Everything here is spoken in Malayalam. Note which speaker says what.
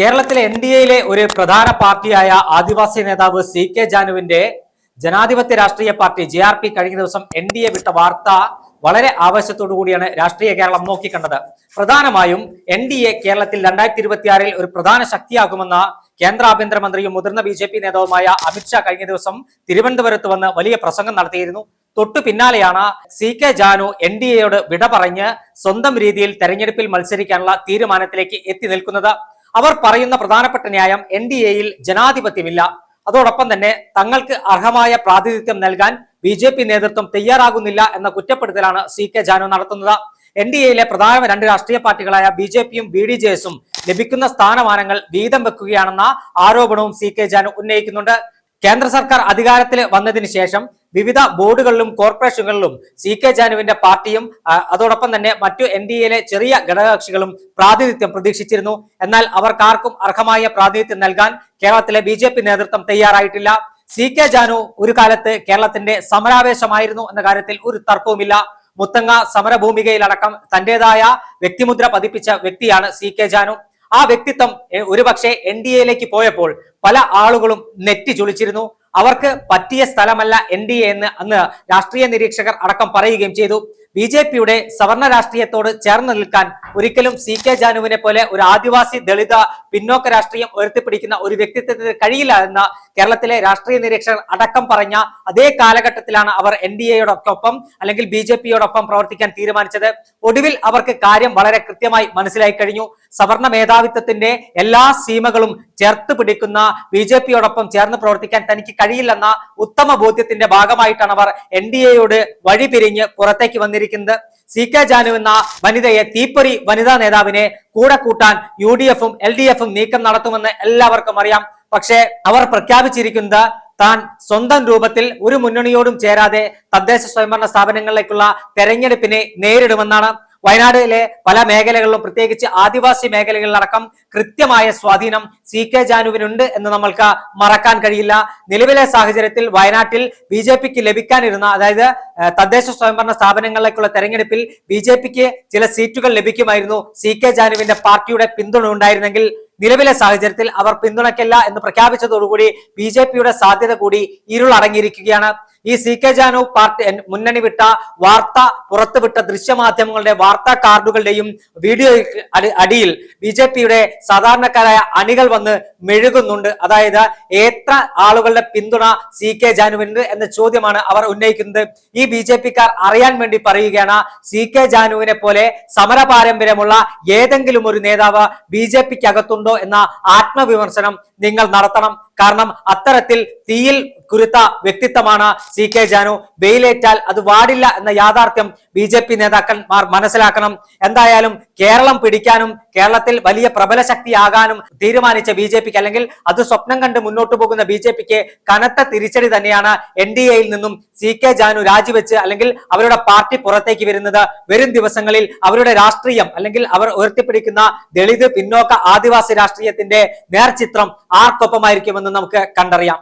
Speaker 1: കേരളത്തിലെ എൻ ഡി എയിലെ ഒരു പ്രധാന പാർട്ടിയായ ആദിവാസി നേതാവ് സി കെ ജാനുവിന്റെ ജനാധിപത്യ രാഷ്ട്രീയ പാർട്ടി ജെ ആർ പി കഴിഞ്ഞ ദിവസം എൻ ഡി എ വിട്ട വാർത്ത വളരെ ആവേശത്തോടു കൂടിയാണ് രാഷ്ട്രീയ കേരളം നോക്കിക്കണ്ടത് പ്രധാനമായും എൻ ഡി എ കേരളത്തിൽ രണ്ടായിരത്തി ഇരുപത്തിയാറിൽ ഒരു പ്രധാന ശക്തിയാകുമെന്ന കേന്ദ്ര ആഭ്യന്തരമന്ത്രിയും മുതിർന്ന ബി ജെ പി നേതാവുമായ അമിത്ഷാ കഴിഞ്ഞ ദിവസം തിരുവനന്തപുരത്ത് വന്ന് വലിയ പ്രസംഗം നടത്തിയിരുന്നു തൊട്ടു പിന്നാലെയാണ് C K Janu N D എയോട് വിട പറഞ്ഞ് സ്വന്തം രീതിയിൽ തെരഞ്ഞെടുപ്പിൽ മത്സരിക്കാനുള്ള തീരുമാനത്തിലേക്ക് എത്തി നിൽക്കുന്നത് അവർ പറയുന്ന പ്രധാനപ്പെട്ട ന്യായം എൻ ഡി എയിൽ ജനാധിപത്യമില്ല അതോടൊപ്പം തന്നെ തങ്ങൾക്ക് അർഹമായ പ്രാതിനിധ്യം നൽകാൻ ബി ജെ പി നേതൃത്വം തയ്യാറാകുന്നില്ല എന്ന കുറ്റപ്പെടുത്തലാണ് സി കെ ജാനു നടത്തുന്നത് എൻ ഡി എയിലെ പ്രധാന രണ്ട് രാഷ്ട്രീയ പാർട്ടികളായ ബി ജെ പിയും ബി ഡി ജെ എസും ലഭിക്കുന്ന സ്ഥാനമാനങ്ങൾ വീതം വെക്കുകയാണെന്ന ആരോപണവും സി കെ ജാനു ഉന്നയിക്കുന്നുണ്ട് കേന്ദ്ര സർക്കാർ അധികാരത്തിൽ വന്നതിന് ശേഷം വിവിധ ബോർഡുകളിലും കോർപ്പറേഷനുകളിലും സി കെ ജാനുവിന്റെ പാർട്ടിയും അതോടൊപ്പം തന്നെ മറ്റു എൻ ഡി എയിലെ ചെറിയ ഘടകകക്ഷികളും പ്രാതിനിധ്യം പ്രതീക്ഷിച്ചിരുന്നു എന്നാൽ അവർക്കാർക്കും അർഹമായ പ്രാതിനിധ്യം നൽകാൻ കേരളത്തിലെ ബി നേതൃത്വം തയ്യാറായിട്ടില്ല സി കെ ജാനു ഒരു കാലത്ത് കേരളത്തിന്റെ സമരാവേശമായിരുന്നു എന്ന കാര്യത്തിൽ ഒരു തർക്കവുമില്ല മുത്തങ്ങ സമരഭൂമികയിലടക്കം തന്റേതായ വ്യക്തിമുദ്ര പതിപ്പിച്ച വ്യക്തിയാണ് സി കെ ജാനു ആ വ്യക്തിത്വം ഒരുപക്ഷെ എൻ ഡി എയിലേക്ക് പോയപ്പോൾ പല ആളുകളും നെറ്റി ചുളിച്ചിരുന്നു അവർക്ക് പറ്റിയ സ്ഥലമല്ല എൻ ഡി എ എന്ന് അന്ന് രാഷ്ട്രീയ നിരീക്ഷകർ അടക്കം പറയുകയും ചെയ്തു ബി ജെ പിയുടെ സവർണ രാഷ്ട്രീയത്തോട് ചേർന്ന് നിൽക്കാൻ ഒരിക്കലും സി കെ ജാനുവിനെ പോലെ ഒരു ആദിവാസി ദളിത പിന്നോക്ക രാഷ്ട്രീയം ഉയർത്തിപ്പിടിക്കുന്ന ഒരു വ്യക്തിത്വത്തിന് കഴിയില്ല എന്ന കേരളത്തിലെ രാഷ്ട്രീയ നിരീക്ഷകർ അടക്കം പറഞ്ഞ അതേ കാലഘട്ടത്തിലാണ് അവർ എൻ ഡി എയോടൊപ്പം അല്ലെങ്കിൽ ബി ജെ പിയോടൊപ്പം പ്രവർത്തിക്കാൻ തീരുമാനിച്ചത് ഒടുവിൽ അവർക്ക് കാര്യം വളരെ കൃത്യമായി മനസ്സിലായി കഴിഞ്ഞു സവർണ മേധാവിത്വത്തിന്റെ എല്ലാ സീമകളും ചേർത്ത് പിടിക്കുന്ന ബി ജെ പിയോടൊപ്പം ചേർന്ന് പ്രവർത്തിക്കാൻ തനിക്ക് കഴിയില്ലെന്ന ഉത്തമ ബോധ്യത്തിന്റെ ഭാഗമായിട്ടാണ് അവർ എൻ ഡി എയോട് വഴിപിരിഞ്ഞ് പുറത്തേക്ക് വന്നിരിക്കുന്നത് സി കെ ജാനു എന്ന വനിതയെ തീപ്പൊരി വനിതാ നേതാവിനെ കൂടെ കൂട്ടാൻ യു ഡി എഫും എൽ ഡി എഫും നീക്കം നടത്തുമെന്ന് എല്ലാവർക്കും അറിയാം പക്ഷേ അവർ പ്രഖ്യാപിച്ചിരിക്കുന്നത് താൻ സ്വന്തം രൂപത്തിൽ ഒരു മുന്നണിയോടും ചേരാതെ തദ്ദേശ സ്വയംഭരണ സ്ഥാപനങ്ങളിലേക്കുള്ള തെരഞ്ഞെടുപ്പിനെ നേരിടുമെന്നാണ് വയനാടിലെ പല മേഖലകളിലും പ്രത്യേകിച്ച് ആദിവാസി മേഖലകളിലടക്കം കൃത്യമായ സ്വാധീനം സി കെ ജാനുവിനുണ്ട് എന്ന് നമ്മൾക്ക് മറക്കാൻ കഴിയില്ല നിലവിലെ സാഹചര്യത്തിൽ വയനാട്ടിൽ ബി ലഭിക്കാനിരുന്ന അതായത് തദ്ദേശ സ്വയംഭരണ സ്ഥാപനങ്ങളിലേക്കുള്ള തെരഞ്ഞെടുപ്പിൽ ബി ജെ പിക്ക് ചില സീറ്റുകൾ ലഭിക്കുമായിരുന്നു സി കെ ജാനുവിന്റെ പാർട്ടിയുടെ പിന്തുണ ഉണ്ടായിരുന്നെങ്കിൽ നിലവിലെ സാഹചര്യത്തിൽ അവർ പിന്തുണയ്ക്കില്ല എന്ന് പ്രഖ്യാപിച്ചതോടുകൂടി ബി ജെ പിയുടെ സാധ്യത കൂടി ഇരുളടങ്ങിയിരിക്കുകയാണ് ഈ സി കെ ജാനു പാർട്ടി മുന്നണി വിട്ട വാർത്ത പുറത്തുവിട്ട ദൃശ്യമാധ്യമങ്ങളുടെ വാർത്താ കാർഡുകളുടെയും വീഡിയോ അടിയിൽ ബി ജെ പിയുടെ സാധാരണക്കാരായ അണികൾ വന്ന് മെഴുകുന്നുണ്ട് അതായത് എത്ര ആളുകളുടെ പിന്തുണ സി കെ ജാനുവിന് എന്ന ചോദ്യമാണ് അവർ ഉന്നയിക്കുന്നത് ഈ ബി ജെ പിക്കാർ അറിയാൻ വേണ്ടി പറയുകയാണ് സി കെ ജാനുവിനെ പോലെ സമര പാരമ്പര്യമുള്ള ഏതെങ്കിലും ഒരു നേതാവ് ബി ജെ പിക്ക് അകത്തുണ്ടോ എന്ന ആത്മവിമർശനം നിങ്ങൾ നടത്തണം കാരണം അത്തരത്തിൽ തീയിൽ കുരുത്ത വ്യക്തിത്വമാണ് സി കെ ജാനു വെയിലേറ്റാൽ അത് വാടില്ല എന്ന യാഥാർത്ഥ്യം ബി ജെ പി നേതാക്കന്മാർ മനസ്സിലാക്കണം എന്തായാലും കേരളം പിടിക്കാനും കേരളത്തിൽ വലിയ പ്രബല ശക്തിയാകാനും തീരുമാനിച്ച ബി ജെ പിക്ക് അല്ലെങ്കിൽ അത് സ്വപ്നം കണ്ട് മുന്നോട്ട് പോകുന്ന ബി ജെ പിക്ക് കനത്ത തിരിച്ചടി തന്നെയാണ് എൻ ഡി എയിൽ നിന്നും സി കെ ജാനു രാജിവെച്ച് അല്ലെങ്കിൽ അവരുടെ പാർട്ടി പുറത്തേക്ക് വരുന്നത് വരും ദിവസങ്ങളിൽ അവരുടെ രാഷ്ട്രീയം അല്ലെങ്കിൽ അവർ ഉയർത്തിപ്പിടിക്കുന്ന ദളിത് പിന്നോക്ക ആദിവാസി രാഷ്ട്രീയത്തിന്റെ നേർചിത്രം ആർക്കൊപ്പമായിരിക്കുമെന്ന് നമുക്ക് കണ്ടറിയാം